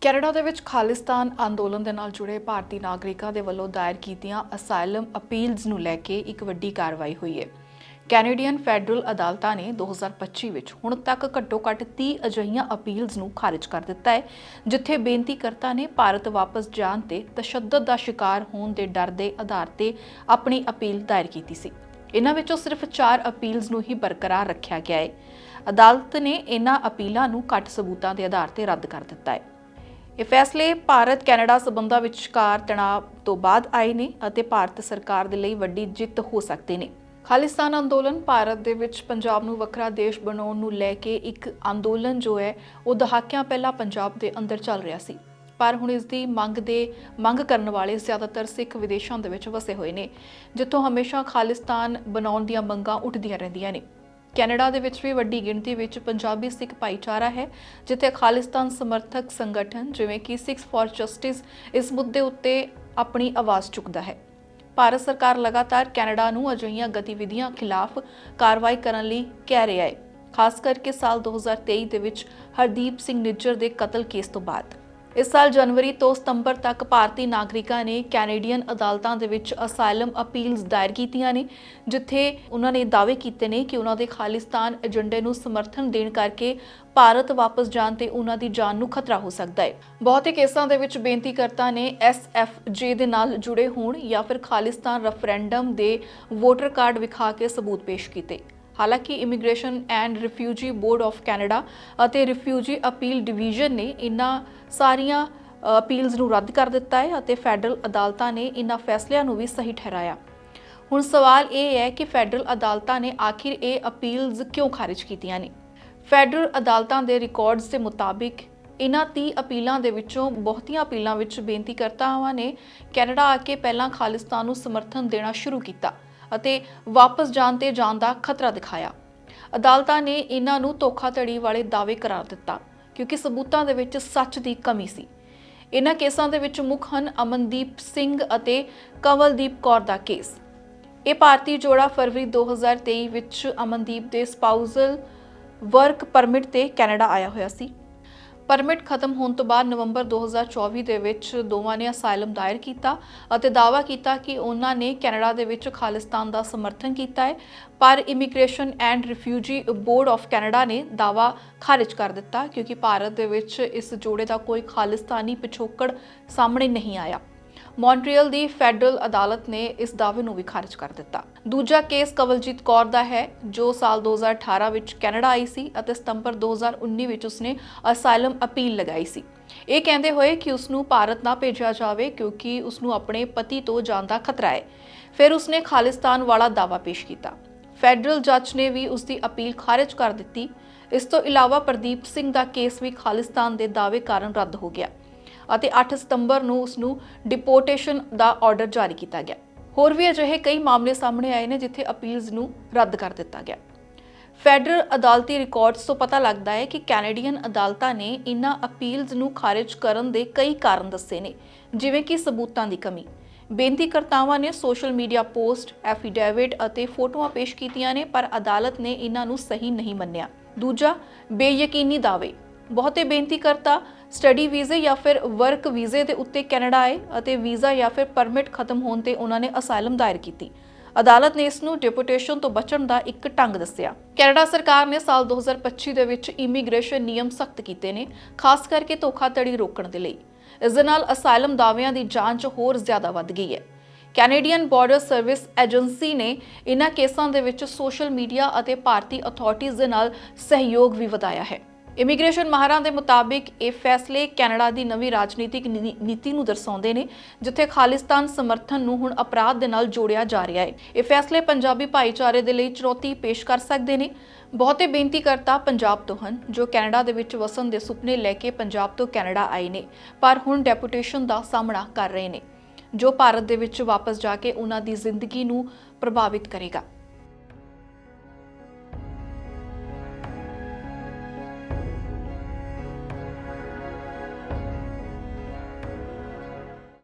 Canada ਦੇ ਵਿੱਚ ਖਾਲਿਸਤਾਨ ਅੰਦੋਲਨ ਦੇ ਨਾਲ ਜੁੜੇ ਭਾਰਤੀ ਨਾਗਰਿਕਾਂ ਦੇ ਵੱਲੋਂ ਦਾਇਰ ਕੀਤੀਆਂ ਅਸਾਈਲਮ ਅਪੀਲਸ ਨੂੰ ਲੈ ਕੇ ਇੱਕ ਵੱਡੀ ਕਾਰਵਾਈ ਹੋਈ ਹੈ। ਕੈਨੇਡੀਅਨ ਫੈਡਰਲ ਅਦਾਲਤਾਂ ਨੇ 2025 ਵਿੱਚ ਹੁਣ ਤੱਕ ਘੱਟੋ-ਘੱਟ 30 ਅਜਿਹੀਆਂ ਅਪੀਲਸ ਨੂੰ ਖਾਰਜ ਕਰ ਦਿੱਤਾ ਹੈ, ਜਿੱਥੇ ਬੇਨਤੀਕਰਤਾ ਨੇ ਭਾਰਤ ਵਾਪਸ ਜਾਣ ਤੇ ਤਸ਼ੱਦਦ ਦਾ ਸ਼ਿਕਾਰ ਹੋਣ ਦੇ ਡਰ ਦੇ ਆਧਾਰ ਤੇ ਆਪਣੀ ਅਪੀਲ ਦਾਇਰ ਕੀਤੀ ਸੀ। ਇਹਨਾਂ ਵਿੱਚੋਂ ਸਿਰਫ 4 ਅਪੀਲਸ ਨੂੰ ਹੀ ਬਰਕਰਾਰ ਰੱਖਿਆ ਗਿਆ ਹੈ। ਅਦਾਲਤ ਨੇ ਇਹਨਾਂ ਅਪੀਲਾਂ ਨੂੰ ਘੱਟ ਸਬੂਤਾਂ ਦੇ ਆਧਾਰ ਤੇ ਰੱਦ ਕਰ ਦਿੱਤਾ ਹੈ। ਇਹ ਫੈਸਲੇ ਭਾਰਤ ਕੈਨੇਡਾ ਸਬੰਧਾਂ ਵਿਚਕਾਰ ਤਣਾਅ ਤੋਂ ਬਾਅਦ ਆਏ ਨੇ ਅਤੇ ਭਾਰਤ ਸਰਕਾਰ ਦੇ ਲਈ ਵੱਡੀ ਜਿੱਤ ਹੋ ਸਕਦੇ ਨੇ। ਖਾਲਿਸਤਾਨ ਅੰਦੋਲਨ ਭਾਰਤ ਦੇ ਵਿੱਚ ਪੰਜਾਬ ਨੂੰ ਵੱਖਰਾ ਦੇਸ਼ ਬਣਾਉਣ ਨੂੰ ਲੈ ਕੇ ਇੱਕ ਅੰਦੋਲਨ ਜੋ ਹੈ, ਉਹ ਦਹਾਕਿਆਂ ਪਹਿਲਾਂ ਪੰਜਾਬ ਦੇ ਅੰਦਰ ਚੱਲ ਰਿਹਾ ਸੀ। ਪਰ ਹੁਣ ਇਸ ਦੀ ਮੰਗ ਦੇ, ਮੰਗ ਕਰਨ ਵਾਲੇ ਜ਼ਿਆਦਾਤਰ ਸਿੱਖ ਵਿਦੇਸ਼ਾਂ ਦੇ ਵਿੱਚ ਵਸੇ ਹੋਏ ਨੇ, ਜਿੱਥੋਂ ਹਮੇਸ਼ਾ ਖਾਲਿਸਤਾਨ ਬਣਾਉਣ ਦੀਆਂ ਮੰਗਾਂ ਉੱਠਦੀਆਂ ਰਹਿੰਦੀਆਂ ਨੇ। ਕੈਨੇਡਾ ਦੇ ਵਿੱਚ ਵੀ ਵੱਡੀ ਗਿਣਤੀ ਵਿੱਚ ਪੰਜਾਬੀ ਸਿੱਖ ਭਾਈਚਾਰਾ ਹੈ, ਜਿੱਥੇ ਖਾਲਿਸਤਾਨ ਸਮਰਥਕ ਸੰਗਠਨ ਜਿਵੇਂ ਕਿ ਸਿੱਖ ਫਾਰ ਜਸਟਿਸ ਇਸ ਮੁੱਦੇ ਉੱਤੇ ਆਪਣੀ ਆਵਾਜ਼ ਚੁੱਕਦਾ ਹੈ। ਭਾਰਤ ਸਰਕਾਰ ਲਗਾਤਾਰ ਕੈਨੇਡਾ ਨੂੰ ਅਜਿਹੀਆਂ ਗਤੀਵਿਧੀਆਂ ਖਿਲਾਫ ਕਾਰਵਾਈ ਕਰਨ ਲਈ ਕਹਿ ਰਿਹਾ ਹੈ, ਖਾਸ ਕਰਕੇ ਸਾਲ 2023 ਦੇ ਵਿੱਚ ਹਰਦੀਪ ਸਿੰਘ ਨਿੱਜਰ ਦੇ ਕਤਲ ਕੇਸ ਤੋਂ ਬਾਅਦ। ਇਸ ਸਾਲ ਜਨਵਰੀ ਤੋਂ ਸਤੰਬਰ ਤੱਕ ਭਾਰਤੀ ਨਾਗਰਿਕਾਂ ਨੇ ਕੈਨੇਡੀਅਨ ਅਦਾਲਤਾਂ ਦੇ ਵਿੱਚ ਅਸਾਈਲਮ ਅਪੀਲਸ ਦਾਇਰ ਕੀਤੀਆਂ ਨੇ, ਜਿੱਥੇ ਉਹਨਾਂ ਨੇ ਦਾਅਵੇ ਕੀਤੇ ਨੇ ਕਿ ਉਹਨਾਂ ਦੇ ਖਾਲਿਸਤਾਨ ਏਜੰਡੇ ਨੂੰ ਸਮਰਥਨ ਦੇਣ ਕਰਕੇ ਭਾਰਤ ਵਾਪਸ ਜਾਣ ਤੇ ਉਹਨਾਂ ਦੀ ਜਾਨ ਨੂੰ ਖਤਰਾ ਹੋ ਸਕਦਾ ਹੈ। ਬਹੁਤੇ ਕੇਸਾਂ ਦੇ ਵਿੱਚ ਬੇਨਤੀਕਰਤਾ ਨੇ ਐਸਐਫਜੇ ਦੇ ਨਾਲ ਜੁੜੇ ਹੋਣ ਜਾਂ ਫਿਰ ਖਾਲਿਸਤਾਨ ਰੈਫਰੈਂਡਮ ਦੇ ਵੋਟਰ ਕਾਰਡ ਵਿਖਾ ਕੇ ਸਬੂਤ ਪੇਸ਼ ਕੀਤੇ। ਹਾਲਾਂਕਿ immigration and refugee board of Canada ਅਤੇ ਰਿਫਿਊਜੀ ਅਪੀਲ ਡਿਵੀਜ਼ਨ ਨੇ ਇਨ੍ਹਾਂ ਸਾਰੀਆਂ ਅ, ਅਪੀਲਸ ਨੂੰ ਰੱਦ ਕਰ ਦਿੱਤਾ ਹੈ ਅਤੇ ਫੈਡਰਲ ਅਦਾਲਤਾਂ ਨੇ ਇਨ੍ਹਾਂ ਫੈਸਲਿਆਂ ਨੂੰ ਵੀ ਸਹੀ ਠਹਿਰਾਇਆ। ਹੁਣ ਸਵਾਲ ਇਹ ਹੈ ਕਿ ਫੈਡਰਲ ਅਦਾਲਤਾਂ ਨੇ ਆਖਿਰ ਇਹ ਅਪੀਲਸ ਕਿਉਂ ਖਾਰਜ ਕੀਤੀਆਂ ਨੇ? ਫੈਡਰਲ ਅਦਾਲਤਾਂ ਦੇ ਰਿਕਾਰਡਸ ਦੇ ਮੁਤਾਬਿਕ ਇਨ੍ਹਾਂ 30 ਅਪੀਲਾਂ ਦੇ ਵਿੱਚੋਂ ਬਹੁਤੀਆਂ ਅਪੀਲਾਂ ਵਿੱਚ ਬੇਨਤੀਕਰਤਾਵਾਂ ਨੇ ਕੈਨੇਡਾ ਆ ਕੇ ਪਹਿਲਾਂ ਖਾਲਿਸਤਾਨ ਨੂੰ ਸਮਰਥਨ ਦੇਣਾ ਸ਼ੁਰੂ ਕੀਤਾ। ਅਤੇ ਵਾਪਸ ਜਾਣ ਤੇ ਜਾਣ ਦਾ ਖਤਰਾ ਦਿਖਾਇਆ। ਅਦਾਲਤਾਂ ਨੇ ਇਹਨਾਂ ਨੂੰ ਧੋਖਾਧੜੀ ਵਾਲੇ ਦਾਅਵੇ ਕਰਾਰ ਦਿੱਤਾ, ਕਿਉਂਕਿ ਸਬੂਤਾਂ ਦੇ ਵਿੱਚ ਸੱਚ ਦੀ ਕਮੀ ਸੀ। ਇਹਨਾਂ ਕੇਸਾਂ ਦੇ ਵਿੱਚ ਮੁੱਖ ਹਨ ਅਮਨਦੀਪ ਸਿੰਘ ਅਤੇ ਕਵਲਦੀਪ ਕੌਰ ਦਾ ਕੇਸ। ਇਹ ਭਾਰਤੀ ਜੋੜਾ ਫਰਵਰੀ 2023 ਵਿੱਚ ਅਮਨਦੀਪ ਦੇ ਸਪਾਊਸਲ ਵਰਕ ਪਰਮਿਟ ਤੇ ਕੈਨੇਡਾ ਆਇਆ ਹੋਇਆ ਸੀ। ਪਰਮਿਟ ਖਤਮ ਹੋਣ ਤੋਂ ਬਾਅਦ ਨਵੰਬਰ 2024 ਦੇ ਵਿੱਚ ਦੋਵਾਂ ਨੇ ਅਸਾਈਲਮ ਦਾਇਰ ਕੀਤਾ ਅਤੇ ਦਾਅਵਾ ਕੀਤਾ ਕਿ ਉਹਨਾਂ ਨੇ ਕੈਨੇਡਾ ਦੇ ਵਿੱਚ ਖਾਲਿਸਤਾਨ ਦਾ ਸਮਰਥਨ ਕੀਤਾ ਹੈ, ਪਰ immigration and refugee board of Canada ਨੇ ਦਾਅਵਾ ਖਾਰਜ ਕਰ ਦਿੱਤਾ ਕਿਉਂਕਿ ਭਾਰਤ ਦੇ ਵਿੱਚ ਇਸ ਜੋੜੇ ਦਾ ਕੋਈ ਖਾਲਿਸਤਾਨੀ ਪਿਛੋਕੜ ਸਾਹਮਣੇ ਨਹੀਂ ਆਇਆ। ਮੌਂਟਰੀਅਲ ਦੀ ਫੈਡਰਲ ਅਦਾਲਤ ਨੇ ਇਸ ਦਾਅਵੇ ਨੂੰ ਵੀ ਖਾਰਜ ਕਰ ਦਿੱਤਾ। ਦੂਜਾ ਕੇਸ ਕਵਲਜੀਤ ਕੌਰ ਦਾ ਹੈ, ਜੋ ਸਾਲ 2018 ਵਿੱਚ ਕੈਨੇਡਾ ਆਈ ਸੀ ਅਤੇ ਸਤੰਬਰ 2019 ਵਿੱਚ ਉਸਨੇ ਅਸਾਈਲਮ ਅਪੀਲ ਲਗਾਈ ਸੀ। ਇਹ ਕਹਿੰਦੇ ਹੋਏ ਕਿ ਉਸ ਨੂੰ ਭਾਰਤ ਨਾ ਭੇਜਿਆ ਜਾਵੇ ਕਿਉਂਕਿ ਉਸ ਨੂੰ ਆਪਣੇ ਪਤੀ ਤੋਂ ਜਾਨ ਦਾ ਖਤਰਾ ਹੈ। ਫਿਰ ਉਸਨੇ ਖਾਲਿਸਤਾਨ ਵਾਲਾ ਦਾਅਵਾ ਪੇਸ਼ ਕੀਤਾ। ਫੈਡਰਲ ਜੱਜ ਨੇ ਵੀ ਉਸ ਦੀ ਅਪੀਲ ਖਾਰਜ ਕਰ ਦਿੱਤੀ। ਇਸ ਤੋਂ ਇਲਾਵਾ ਪ੍ਰਦੀਪ ਸਿੰਘ ਦਾ ਕੇਸ ਵੀ ਖਾਲਿਸਤਾਨ ਦੇ ਦਾਅਵੇ ਕਾਰਨ ਰੱਦ ਹੋ ਗਿਆ। ਅਤੇ 8 ਸਤੰਬਰ ਨੂੰ ਉਸ ਨੂੰ ਡਿਪੋਰਟੇਸ਼ਨ ਦਾ ਆਰਡਰ ਜਾਰੀ ਕੀਤਾ ਗਿਆ। ਹੋਰ ਵੀ ਅਜਿਹੇ ਕਈ ਮਾਮਲੇ ਸਾਹਮਣੇ ਆਏ ਨੇ ਜਿੱਥੇ ਅਪੀਲਸ ਨੂੰ ਰੱਦ ਕਰ ਦਿੱਤਾ ਗਿਆ। ਫੈਡਰਲ ਅਦਾਲਤੀ ਰਿਕਾਰਡਸ ਤੋਂ ਪਤਾ ਲੱਗਦਾ ਹੈ ਕਿ ਕੈਨੇਡੀਅਨ ਅਦਾਲਤਾਂ ਨੇ ਇਨ੍ਹਾਂ ਅਪੀਲਸ ਨੂੰ ਖਾਰਜ ਕਰਨ ਦੇ ਕਈ ਕਾਰਨ ਦੱਸੇ ਨੇ, ਜਿਵੇਂ ਕਿ ਸਬੂਤਾਂ ਦੀ ਕਮੀ। ਬੇਨਤੀਕਰਤਾਵਾਂ ਨੇ ਸੋਸ਼ਲ ਮੀਡੀਆ ਪੋਸਟ ਐਫੀਡੇਵਿਟ ਅਤੇ ਫੋਟੋਆਂ ਪੇਸ਼ ਕੀਤੀਆਂ ਨੇ, ਪਰ ਅਦਾਲਤ ਨੇ ਇਹਨਾਂ ਨੂੰ ਸਹੀ ਨਹੀਂ ਮੰਨਿਆ। ਦੂਜਾ, ਬੇਯਕੀਨੀ ਦਾਅਵੇ। ਬਹੁਤੇ ਬੇਨਤੀ ਕਰਤਾ ਸਟੱਡੀ ਵੀਜ਼ੇ ਜਾਂ ਫਿਰ ਵਰਕ ਵੀਜ਼ੇ ਦੇ ਉੱਤੇ ਕੈਨੇਡਾ ਆਏ ਅਤੇ ਵੀਜ਼ਾ ਜਾਂ ਫਿਰ ਪਰਮਿਟ ਖਤਮ ਹੋਣ ਤੇ ਉਹਨਾਂ ਨੇ ਅਸਾਈਲਮ ਦਾਇਰ ਕੀਤੀ। ਅਦਾਲਤ ਨੇ ਇਸ ਨੂੰ ਡਿਪੋਰਟੇਸ਼ਨ ਤੋਂ ਬਚਣ ਦਾ ਇੱਕ ਢੰਗ ਦੱਸਿਆ। ਕੈਨੇਡਾ ਸਰਕਾਰ ਨੇ ਸਾਲ 2025 ਦੇ ਵਿੱਚ ਇਮੀਗ੍ਰੇਸ਼ਨ ਨਿਯਮ ਸਖਤ ਕੀਤੇ ਨੇ, ਖਾਸ ਕਰਕੇ ਧੋਖਾਧੜੀ ਰੋਕਣ ਦੇ ਲਈ। ਇਸ ਦੇ ਨਾਲ ਅਸਾਈਲਮ ਦਾਅਵਿਆਂ ਦੀ ਜਾਂਚ ਹੋਰ ਜ਼ਿਆਦਾ ਵੱਧ ਗਈ ਹੈ। ਕੈਨੇਡੀਅਨ ਬਾਰਡਰ ਸਰਵਿਸ ਏਜੰਸੀ ਨੇ ਇਨ੍ਹਾਂ ਕੇਸਾਂ ਦੇ ਵਿੱਚ ਸੋਸ਼ਲ ਮੀਡੀਆ ਅਤੇ ਭਾਰਤੀ ਅਥਾਰਟੀਆਂ ਦੇ ਨਾਲ ਸਹਿਯੋਗ ਵੀ ਵਧਾਇਆ ਹੈ। ਇਮੀਗ੍ਰੇਸ਼ਨ ਮਾਹਰਾਂ ਦੇ ਮੁਤਾਬਿਕ ਇਹ ਫੈਸਲੇ ਕੈਨੇਡਾ ਦੀ ਨਵੀਂ ਰਾਜਨੀਤਿਕ ਨੀ- ਨੀਤੀ ਨੂੰ ਦਰਸਾਉਂਦੇ ਨੇ, ਜਿੱਥੇ ਖਾਲਿਸਤਾਨ ਸਮਰਥਨ ਨੂੰ ਹੁਣ ਅਪਰਾਧ ਦੇ ਨਾਲ ਜੋੜਿਆ ਜਾ ਰਿਹਾ ਹੈ। ਇਹ ਫੈਸਲੇ ਪੰਜਾਬੀ ਭਾਈਚਾਰੇ ਦੇ ਲਈ ਚੁਣੌਤੀ ਪੇਸ਼ ਕਰ ਸਕਦੇ ਨੇ। ਬਹੁਤੇ ਬੇਨਤੀਕਰਤਾ ਪੰਜਾਬ ਤੋਂ ਹਨ, ਜੋ ਕੈਨੇਡਾ ਦੇ ਵਿੱਚ ਵਸਣ ਦੇ ਸੁਪਨੇ ਲੈ ਕੇ ਪੰਜਾਬ ਤੋਂ ਕੈਨੇਡਾ ਆਏ ਨੇ, ਪਰ ਹੁਣ ਡੈਪੂਟੇਸ਼ਨ ਦਾ ਸਾਹਮਣਾ ਕਰ ਰਹੇ ਨੇ, ਜੋ ਭਾਰਤ ਦੇ ਵਿੱਚ ਵਾਪਸ ਜਾ ਕੇ ਉਹਨਾਂ ਦੀ ਜ਼ਿੰਦਗੀ ਨੂੰ ਪ੍ਰਭਾਵਿਤ ਕਰੇਗਾ।